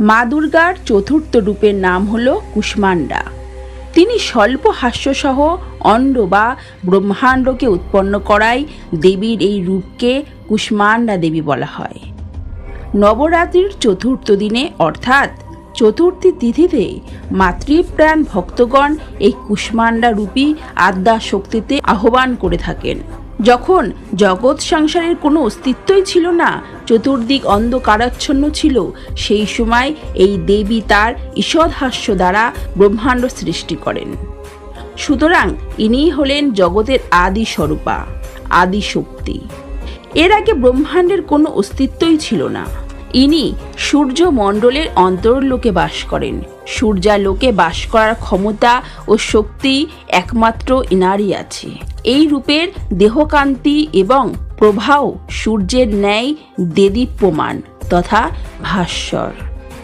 মা দুর্গার চতুর্থ রূপের নাম হল কুষ্মান্ডা তিনি স্বল্প হাস্যসহ অণ্ড বা ব্রহ্মাণ্ডকে উৎপন্ন করায় দেবীর এই রূপকে কুষ্মান্ডা দেবী বলা হয়। নবরাত্রির চতুর্থ দিনে, অর্থাৎ চতুর্থী তিথিতে মাতৃপ্রাণ ভক্তগণ এই কুষ্মান্ডা রূপী আদ্যা শক্তিতে আহ্বান করে থাকেন। যখন জগৎ সংসারের কোনো অস্তিত্বই ছিল না, চতুর্দিক অন্ধকারাচ্ছন্ন ছিল, সেই সময় এই দেবী তার ঈষৎহাস্য দ্বারা ব্রহ্মাণ্ড সৃষ্টি করেন। সুতরাং ইনিই হলেন জগতের আদি স্বরূপা, আদি শক্তি। এর আগে ব্রহ্মাণ্ডের কোনো অস্তিত্বই ছিল না। ইনি সূর্য সূর্যমণ্ডলের অন্তরলোকে বাস করেন। সূর্যালোকে বাস করার ক্ষমতা ও শক্তি একমাত্র ইনারই আছে। এই রূপের দেহকান্তি এবং প্রভাও সূর্যের ন্যায় দেদীপ্যমান তথা ভাস্বর।